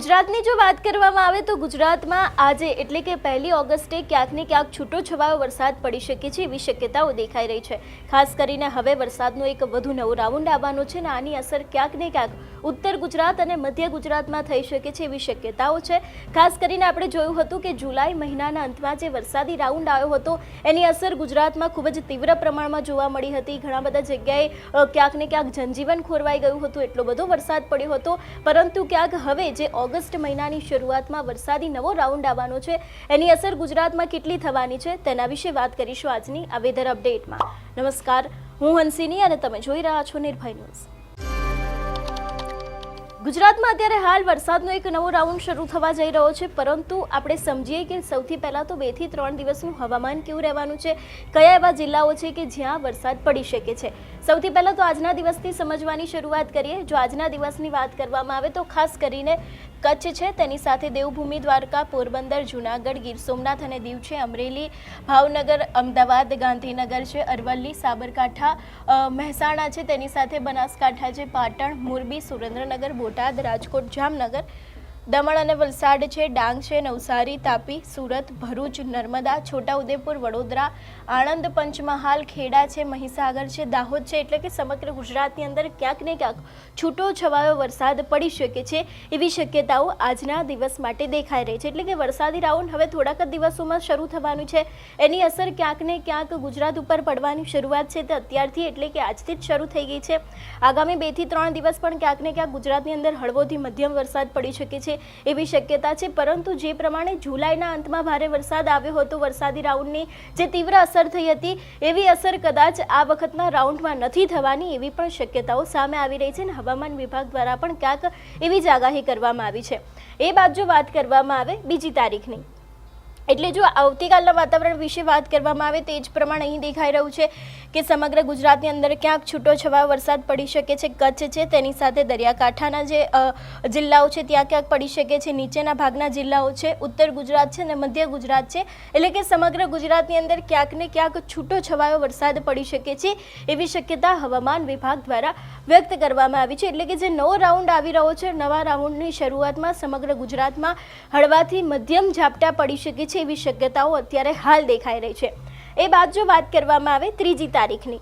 ગુજરાતની જો વાત કરવામાં આવે તો ગુજરાતમાં આજે એટલે કે પહેલી ઓગસ્ટે ક્યાંક ને ક્યાંક છૂટો છવાયો વરસાદ પડી શકે છે એવી શક્યતાઓ દેખાઈ રહી છે. ખાસ કરીને હવે વરસાદનો એક વધુ નવો રાઉન્ડ આવવાનો છે અને આની અસર ક્યાંક ને ક્યાંક ઉત્તર ગુજરાત અને મધ્ય ગુજરાતમાં થઈ શકે છે એવી શક્યતાઓ છે. ખાસ કરીને આપણે જોયું હતું કે જુલાઈ મહિનાના અંતમાં જે વરસાદી રાઉન્ડ આવ્યો હતો, એની અસર ગુજરાતમાં ખૂબ જ તીવ્ર પ્રમાણમાં જોવા મળી હતી. ઘણા બધા જગ્યાએ ક્યાંક ને ક્યાંક જનજીવન ખોરવાઈ ગયું હતું, એટલો બધો વરસાદ પડ્યો હતો. પરંતુ ક્યાંક હવે જે ઓગસ્ટ મહિનાની શરૂઆતમાં વરસાદી નવો રાઉન્ડ આવવાનો છે. એની અસર ગુજરાતમાં કેટલી થવાની છે તેના વિશે વાત કરીશું આજની આ વેધર અપડેટમાં નમસ્કાર, હું હંસિની અને તમે જોઈ રહ્યા છો નિર્ભય ન્યૂઝ. ગુજરાતમાં અત્યારે હાલ વરસાદનો એક નવો રાઉન્ડ શરૂ થવા જઈ રહ્યો છે, પરંતુ આપણે સમજીએ કે સૌથી પહેલાં તો બેથી ત્રણ દિવસનું હવામાન કેવું રહેવાનું છે, કયા એવા જિલ્લાઓ છે કે જ્યાં વરસાદ પડી શકે છે. સૌથી પહેલાં તો આજના દિવસથી સમજવાની શરૂઆત કરીએ. જો આજના દિવસની વાત કરવામાં આવે તો ખાસ કરીને કચ્છ છે, તેની સાથે દેવભૂમિ દ્વારકા, પોરબંદર, જૂનાગઢ, ગીર સોમનાથ અને દીવ છે, અમરેલી, ભાવનગર, અમદાવાદ, ગાંધીનગર છે, અરવલ્લી, સાબરકાંઠા મહેસાણા છે, તેની સાથે બનાસકાંઠા છે, પાટણ, મોરબી, સુરેન્દ્રનગર, બોટાદ, રાજકોટ, જામનગર દમણ અને વલસાડ છે, ડાંગ છે, નવસારી, તાપી, સુરત, ભરૂચ, નર્મદા, છોટાઉદેપુર, વડોદરા, આણંદ, પંચમહાલ, ખેડા છે, મહીસાગર છે, દાહોદ છે, એટલે કે સમગ્ર ગુજરાતની અંદર ક્યાંક ને ક્યાંક છૂટો છવાયો વરસાદ પડી શકે છે, એવી શક્યતાઓ આજના દિવસ માટે દેખાઈ રહી છે. એટલે કે વરસાદી રાઉન્ડ હવે થોડાક જ દિવસોમાં શરૂ થવાનું છે. એની અસર ક્યાંક ને ક્યાંક ગુજરાત ઉપર પડવાની શરૂઆત છે તે અત્યારથી એટલે કે આજથી જ શરૂ થઈ ગઈ છે. આગામી બેથી ત્રણ દિવસ પણ ક્યાંક ને ક્યાંક ગુજરાતની અંદર હળવોથી મધ્યમ વરસાદ પડી શકે છે. એવી શક્યતા છે. પરંતુ જે પ્રમાણે જુલાઈના અંતમાં ભારે વરસાદ આવ્યો હતો, વરસાદી રાઉન્ડની જે તીવ્ર અસર થઈ હતી, એવી અસર કદાચ આ વખતના રાઉન્ડમાં નથી થવાની એવી પણ શક્યતાઓ સામે આવી રહી છે અને હવામાન વિભાગ દ્વારા પણ ક્યાંક એવી જ આગાહી કરવામાં આવી છે. એ બાજુ વાત કરવામાં આવે, બીજી તારીખની. એટલે જો આવતીકાલના વાતાવરણ વિશે વાત કરવામાં આવે તે જ પ્રમાણે અહીં દેખાઈ રહ્યું છે કે સમગ્ર ગુજરાતની અંદર ક્યાંક છૂટો છવાયો વરસાદ પડી શકે છે, કચ્છ છે, તેની સાથે દરિયાકાંઠાના જે જિલ્લાઓ છે ત્યાં ક્યાંક પડી શકે છે, નીચેના ભાગના જિલ્લાઓ છે, ઉત્તર ગુજરાત છે અને મધ્ય ગુજરાત છે. એટલે કે સમગ્ર ગુજરાતની અંદર ક્યાંક ને ક્યાંક છૂટો છવાયો વરસાદ પડી શકે છે એવી શક્યતા હવામાન વિભાગ દ્વારા વ્યક્ત કરવામાં આવી છે. એટલે કે જે નવો રાઉન્ડ આવી રહ્યો છે, નવા રાઉન્ડની શરૂઆતમાં સમગ્ર ગુજરાતમાં હળવાથી મધ્યમ ઝાપટા પડી શકે છે એવી શક્યતાઓ અત્યારે હાલ દેખાઈ રહી છે. એ બાદ જો વાત કરવામાં આવે ત્રીજી તારીખની.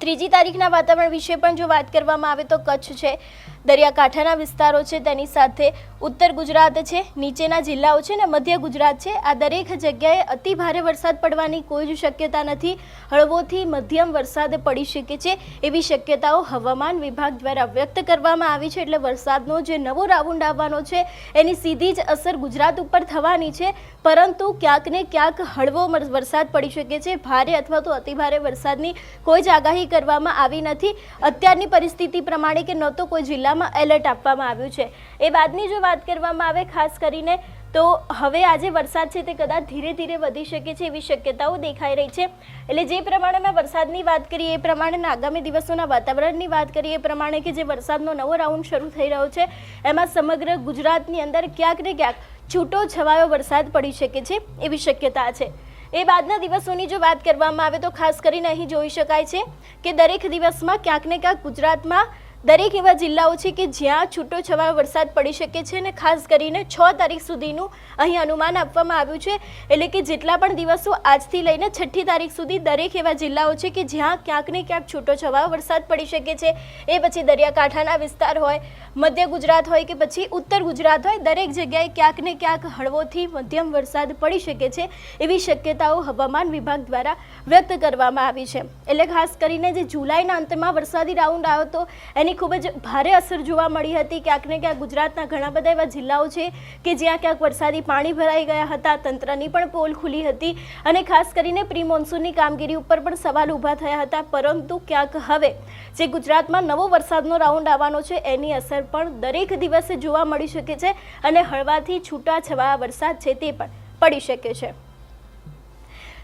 ત્રીજી તારીખના વાતાવરણ વિશે પણ જો વાત કરવામાં આવે તો કચ્છ છે. દરિયાકાંઠાના વિસ્તારો છે, તેની સાથે ઉત્તર ગુજરાત છે, નીચેના જિલ્લાઓ છે ને મધ્ય ગુજરાત છે. આ દરેક જગ્યાએ અતિ ભારે વરસાદ પડવાની કોઈ જ શક્યતા નથી. હળવોથી મધ્યમ વરસાદ પડી શકે છે એવી શક્યતાઓ હવામાન વિભાગ દ્વારા વ્યક્ત કરવામાં આવી છે. એટલે વરસાદનો જે નવો રાઉન્ડ આવવાનો છે, એની સીધી જ અસર ગુજરાત ઉપર થવાની છે. પરંતુ ક્યાંક ને ક્યાંક હળવો વરસાદ પડી શકે છે. ભારે અથવા તો અતિભારે વરસાદની કોઈ જ આગાહી કરવામાં આવી નથી. અત્યારની પરિસ્થિતિ પ્રમાણે કે ન તો કોઈ જિલ્લામાં એલર્ટ આપવામાં આવ્યું છે. એ બાદની જો વાત કરવામાં આવે ખાસ કરીને, તો હવે આજે વરસાદ છે તે કદાચ ધીરે ધીરે વધી શકે છે એવી શક્યતાઓ દેખાઈ રહી છે. એટલે જે પ્રમાણે મેં વરસાદની વાત કરીએ, એ પ્રમાણે આગામી દિવસોના વાતાવરણની વાત કરીએ, એ પ્રમાણે કે જે વરસાદનો નવો રાઉન્ડ શરૂ થઈ રહ્યો છે, એમાં સમગ્ર ગુજરાતની અંદર ક્યાંક ને ક્યાંક છૂટો છવાયો વરસાદ પડી શકે છે એવી શક્યતા છે. એ બાદના દિવસોની જો વાત કરવામાં આવે તો ખાસ કરીને અહીં જોઈ શકાય છે કે દરેક દિવસમાં ક્યાંક ને ક્યાંક ગુજરાતમાં દરેક એવા જિલ્લાઓ છે કે જ્યાં છૂટો છવાયો વરસાદ પડી શકે છે અને ખાસ કરીને છ તારીખ સુધીનું અહીં અનુમાન આપવામાં આવ્યું છે. એટલે કે જેટલા પણ દિવસો આજથી લઈને છઠ્ઠી તારીખ સુધી દરેક એવા જિલ્લાઓ છે કે જ્યાં ક્યાંક ને ક્યાંક છૂટો છવાયો વરસાદ પડી શકે છે. એ પછી દરિયાકાંઠાના વિસ્તાર હોય, મધ્ય ગુજરાત હોય કે પછી ઉત્તર ગુજરાત હોય, દરેક જગ્યાએ ક્યાંક ને ક્યાંક હળવોથી મધ્યમ વરસાદ પડી શકે છે એવી શક્યતાઓ હવામાન વિભાગ દ્વારા વ્યક્ત કરવામાં આવી છે. એટલે ખાસ કરીને જે જુલાઈના અંતમાં વરસાદી રાઉન્ડ આવ્યો હતો એની ખૂબ જ ભારે અસર જોવા મળી હતી. ક્યાંક ને ક્યાંક ગુજરાતના ઘણા બધા એવા જિલ્લાઓ છે કે જ્યાં ક્યાંક વરસાદી પાણી ભરાઈ ગયા હતા. તંત્રની પણ પોલ ખુલી હતી અને ખાસ કરીને પ્રી મોન્સૂનની કામગીરી ઉપર પણ સવાલ ઊભા થયા હતા. પરંતુ ક્યાંક હવે જે ગુજરાતમાં નવો વરસાદનો રાઉન્ડ આવવાનો છે, એની અસર પણ દરેક દિવસે જોવા મળી શકે છે અને હળવાથી છૂટા છવાયા વરસાદ છે તે પણ પડી શકે છે.